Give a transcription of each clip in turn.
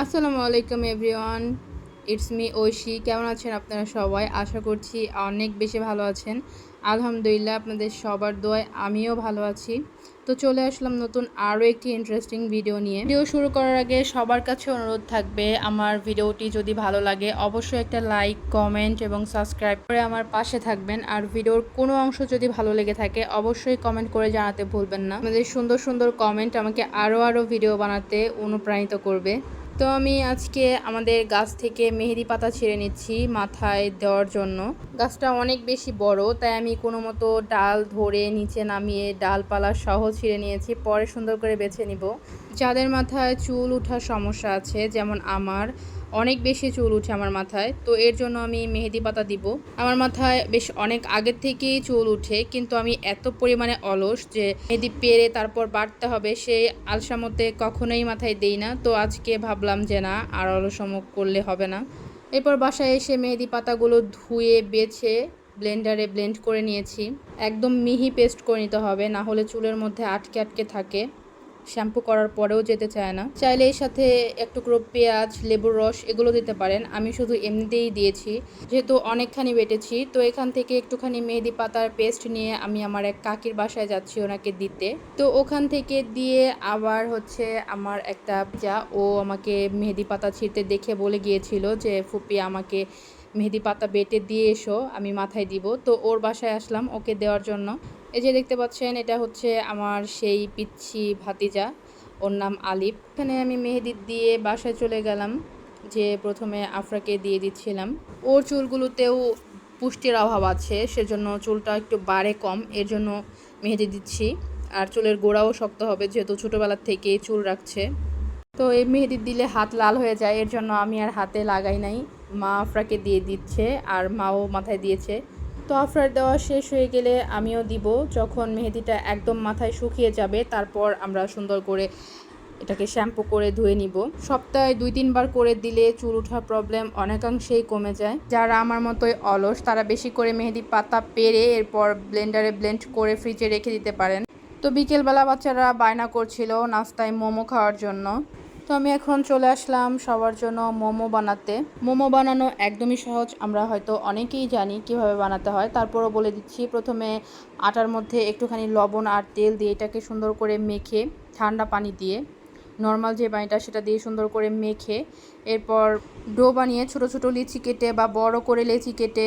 আসসালামু আলাইকুম everyone, it's me Oishi. কেমন আছেন আপনারা সবাই? আশা করছি অনেক বেশি ভালো আছেন। আলহামদুলিল্লাহ, আপনাদের সবার দোয়ায় আমিও ভালো আছি। তো চলে আসলাম নতুন আরও একটি ইন্টারেস্টিং ভিডিও নিয়ে। ভিডিও শুরু করার আগে সবার কাছে অনুরোধ থাকবে, আমার ভিডিওটি যদি ভালো লাগে, অবশ্যই একটা লাইক কমেন্ট এবং সাবস্ক্রাইব করে আমার পাশে থাকবেন। আর ভিডিওর কোনো অংশ যদি ভালো লেগে থাকে, অবশ্যই কমেন্ট করে জানাতে ভুলবেন না। আমাদের সুন্দর সুন্দর কমেন্ট আমাকে আরও আরও ভিডিও বানাতে অনুপ্রাণিত করবে। তো আমি আজকে আমাদের গাছ থেকে মেহেদি পাতা ছেড়ে নিচ্ছি মাথায় দেওয়ার জন্য। গাছটা অনেক বেশি বড়, তাই আমি কোনো মতো ডাল ধরে নিচে নামিয়ে ডালপালা সহ ছিঁড়ে নিয়েছি। পরে সুন্দর করে বেছে নিব। যাদের মাথায় চুল ওঠার সমস্যা আছে, যেমন আমার অনেক বেশি চুল উঠে আমার মাথায়, তো এর জন্য আমি মেহেদি পাতা দিব। আমার মাথায় বেশ অনেক আগের থেকেই চুল উঠে, কিন্তু আমি এত পরিমাণে অলস যে মেহেদি পেরে তারপর বাড়তে হবে সেই আলসামতে কখনোই মাথায় দেই না। তো আজকে ভাবলাম যে না, আর অলসম করলে হবে না। এরপর বাসায় এসে মেহেদি পাতাগুলো ধুয়ে, বেছে, ব্লেন্ডারে ব্লেন্ড করে নিয়েছি। একদম মিহি পেস্ট করে নিতে হবে, না হলে চুলের মধ্যে আটকে আটকে থাকে। শ্যাম্পু করার পরেও যেতে চায় না। চাইলে এর সাথে একটু করে পেঁয়াজ, লেবুর রস এগুলো দিতে পারেন। আমি শুধু এমনিতেই দিয়েছি। যেহেতু অনেকখানি বেটেছি, তো এখান থেকে একটুখানি মেহেদি পাতার পেস্ট নিয়ে আমি আমার এক কাকির বাসায় যাচ্ছি ওনাকে দিতে। তো ওখান থেকে দিয়ে আবার হচ্ছে আমার একটা যা, ও আমাকে মেহেদি পাতা ছিঁড়তে দেখে বলে গিয়েছিল যে, ফুপি, আমাকে মেহেদি পাতা বেটে দিয়ে এসো, আমি মাথায় দিব। তো ওর বাসায় আসলাম ওকে দেওয়ার জন্য। এই যে দেখতে পাচ্ছেন, এটা হচ্ছে আমার সেই পিচ্ছি ভাতিজা। ওর নাম আলিফ। এখানে আমি মেহেদি দিয়ে বাসায় চলে গেলাম, যে প্রথমে আফরাকে দিয়ে দিচ্ছিলাম। ওর চুলগুলোতেও পুষ্টির অভাব আছে, সেজন্য চুলটা একটু বাড়ে কম, এর জন্য মেহেদি দিচ্ছি। আর চুলের গোড়াও শক্ত হবে, যেহেতু ছোটোবেলার থেকেই চুল রাখছে। তো এই মেহেদি দিলে হাত লাল হয়ে যায়, এর জন্য আমি আর হাতে লাগাই নাই। মা আফরাকে দিয়ে দিচ্ছে, আর মাও মাথায় দিয়েছে। তো আফরার দেওয়া শেষ হয়ে গেলে আমিও দিব। যখন মেহেদিটা একদম মাথায় শুকিয়ে যাবে, তারপর আমরা সুন্দর করে এটাকে শ্যাম্পু করে ধুয়ে নিব। সপ্তাহে দুই, তিনবার করে দিলে চুল ওঠার প্রবলেম অনেকাংশেই কমে যায়। যারা আমার মতোই অলস, তারা বেশি করে মেহেদি পাতা পেরে এরপর ব্লেন্ডারে ব্লেন্ড করে ফ্রিজে রেখে দিতে পারেন। তো বিকেলবেলা বাচ্চারা বায়না করছিল নাস্তায় মোমো খাওয়ার জন্য। তো আমি এখন চলে আসলাম সবার জন্য মোমো বানাতে। মোমো বানানো একদমই সহজ, আমরা হয়তো অনেকেই জানি কীভাবে বানাতে হয়। তারপরও বলে দিচ্ছি, প্রথমে আটার মধ্যে একটুখানি লবণ আর তেল দিয়ে এটাকে সুন্দর করে মেখে, ঠান্ডা পানি দিয়ে, নর্মাল যে পানিটা সেটা দিয়ে সুন্দর করে মেখে, এরপর ডো বানিয়ে ছোট ছোট লিচি কেটে বা বড় করে লেচি কেটে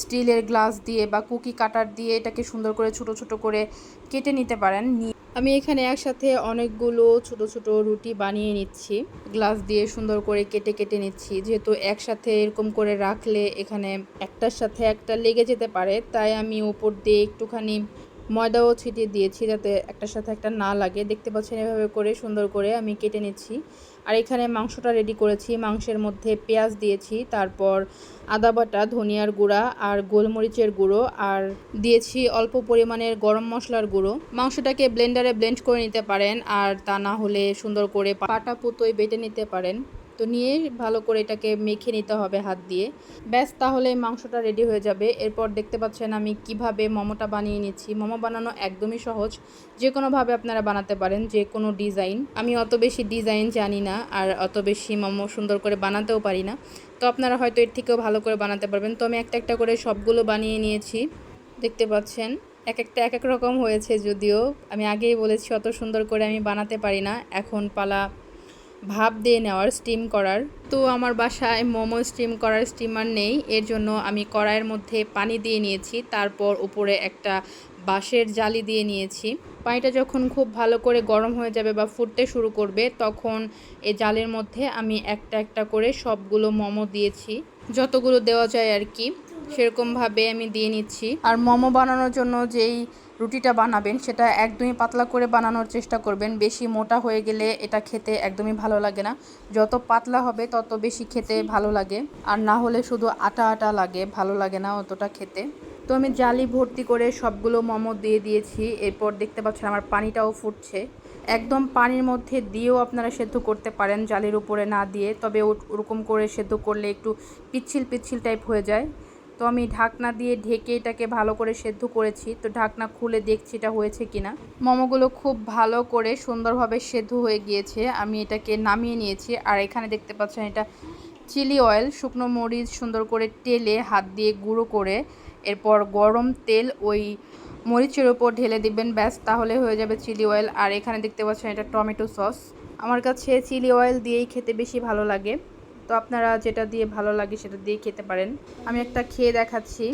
স্টিলের গ্লাস দিয়ে বা কুকি কাটার দিয়ে এটাকে সুন্দর করে ছোট ছোট করে কেটে নিতে পারেন। আমি এখানে একসাথে অনেকগুলো ছোট ছোট রুটি বানিয়ে নিচ্ছি। গ্লাস দিয়ে সুন্দর করে কেটে কেটে নিচ্ছি। যেহেতু একসাথে এরকম করে রাখলে এখানে একটার সাথে একটা লেগে যেতে পারে, তাই আমি উপর দিয়ে একটুখানি ময়দাও ছিটিয়ে দিয়েছি যাতে একটার সাথে একটা না লাগে। দেখতে পাচ্ছেন এভাবে করে সুন্দর করে আমি কেটে নিচ্ছি। আর এখানে মাংসটা রেডি করেছি। মাংসের মধ্যে পেঁয়াজ দিয়েছি, তারপর আদা বাটা, ধনিয়ার গুঁড়া আর গোলমরিচের গুঁড়ো আর দিয়েছি অল্প পরিমাণের গরম মশলার গুঁড়ো। মাংসটাকে ব্লেন্ডারে ব্লেন্ড করে নিতে পারেন আর তা না হলে সুন্দর করে পাটা পুতোয় বেটে নিতে পারেন। তো নিয়ে ভালো করে এটাকে মেখে নিতে হবে হাত দিয়ে। ব্যাস, তাহলে মাংসটা রেডি হয়ে যাবে। এরপর দেখতে পাচ্ছেন আমি কীভাবে মোমোটা বানিয়ে নিচ্ছি। মোমো বানানো একদমই সহজ। যে কোনোভাবে আপনারা বানাতে পারেন যে কোনো ডিজাইন আমি অত বেশি ডিজাইন জানি না আর অত বেশি মোমো সুন্দর করে বানাতেও পারি না। তো আপনারা হয়তো এর থেকেও ভালো করে বানাতে পারবেন। তো আমি একটা একটা করে সবগুলো বানিয়ে নিয়েছি। দেখতে পাচ্ছেন, এক একটা এক এক রকম হয়েছে যদিও। আমি আগেই বলেছি, অত সুন্দর করে আমি বানাতে পারি না। এখন পালা ভাপ দিয়ে নেওয়ার স্টিম করার। তো আমার বাসায় মোমো স্টিম করার স্টিমার নেই, এর জন্য আমি কড়াইয়ের মধ্যে পানি দিয়ে নিয়েছি, তারপর উপরে একটা বাঁশের জালি দিয়ে নিয়েছি। পানিটা যখন খুব ভালো করে গরম হয়ে যাবে বা ফুটতে শুরু করবে, তখন এই জালের মধ্যে আমি একটা একটা করে সবগুলো মোমো দিয়েছি। যতগুলো দেওয়া যায় আর কি। সেরকমভাবে আমি দিয়ে নিচ্ছি। আর মোমো বানানোর জন্য যেই রুটিটা বানাবেন, সেটা একদমই পাতলা করে বানানোর চেষ্টা করবেন। বেশি মোটা হয়ে গেলে এটা খেতে একদমই ভালো লাগে না। যত পাতলা হবে, তত বেশি খেতে ভালো লাগে। আর না হলে শুধু আটা আটা লাগে, ভালো লাগে না অতটা খেতে। তো আমি জালি ভর্তি করে সবগুলো মোমো দিয়ে দিয়েছি। এরপর দেখতে পাচ্ছেন আমার পানিটাও ফুটছে। একদম পানির মধ্যে দিয়েও আপনারা সেদ্ধ করতে পারেন জালির উপরে না দিয়ে। তবে ওরকম করে সেদ্ধ করলে একটু পিচ্ছিল পিচ্ছিল টাইপ হয়ে যায়। তো আমি ঢাকনা দিয়ে ঢেকে এটাকে ভালো করে সেদ্ধ করেছি। তো ঢাকনা খুলে দেখছি এটা হয়েছে কিনা। মোমোগুলো খুব ভালো করে সুন্দরভাবে সেদ্ধ হয়ে গিয়েছে। আমি এটাকে নামিয়ে নিয়েছি। আর এখানে দেখতে পাচ্ছেন এটা চিলি অয়েল, শুকনো মরিচ সুন্দর করে তেলে হাত দিয়ে গুঁড়ো করে এরপর গরম তেল ওই মরিচের ওপর ঢেলে দিবেন, ব্যাস, তাহলে হয়ে যাবে চিলি অয়েল। আর এখানে দেখতে পাচ্ছেন এটা টমেটো সস। আমার কাছে চিলি অয়েল দিয়েই খেতে বেশি ভালো লাগে। তো আপনারা যেটা দিয়ে ভালো লাগে সেটা দিয়ে খেতে পারেন। আমি একটা খেয়ে দেখাচ্ছি।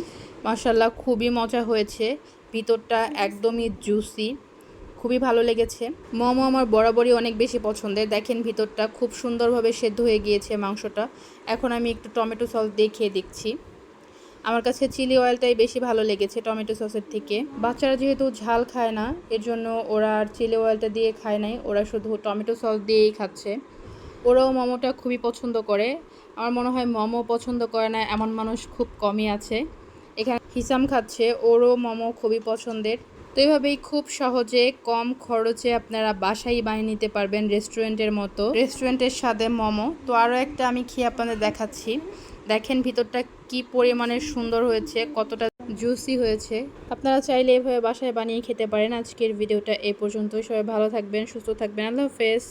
মাসাল্লাহ খুবই মজা হয়েছে। ভিতরটা একদমই জুসি খুবই ভালো লেগেছে। মোমো আমার বরাবরই অনেক বেশি পছন্দের। দেখেন ভিতরটা খুব সুন্দরভাবে সেদ্ধ হয়ে গিয়েছে মাংসটা। এখন আমি একটু টমেটো সস দিয়ে খেয়ে দেখছি। আমার কাছে চিলি অয়েলটাই বেশি ভালো লেগেছে টমেটো সসের থেকে। বাচ্চারা যেহেতু ঝাল খায় না, এর জন্য ওরা আর চিলি অয়েলটা দিয়ে খায় নাই। ওরা শুধু টমেটো সস দিয়েই খাচ্ছে। ওরাও মোমোটা খুবই পছন্দ করে। আমার মনে হয় মোমো পছন্দ করে না, এমন মানুষ খুব কমই আছে। এখানে হিসাম খাচ্ছে, ওরও মোমো খুবই পছন্দের। তো এইভাবেই খুব সহজে কম খরচে আপনারা বাসায় বানিয়ে নিতে পারবেন রেস্টুরেন্টের মতো। রেস্টুরেন্টের স্বাদে মোমো। তো আরও একটা আমি খেয়ে আপনাদের দেখাচ্ছি। দেখেন ভিতরটা কি পরিমাণে সুন্দর হয়েছে, কতটা জুসি হয়েছে। আপনারা চাইলে এভাবে বাসায় বানিয়ে খেতে পারেন। আজকের ভিডিওটা এই পর্যন্তই। সবাই ভালো থাকবেন, সুস্থ থাকবেন। আল্লাহ হাফেজ।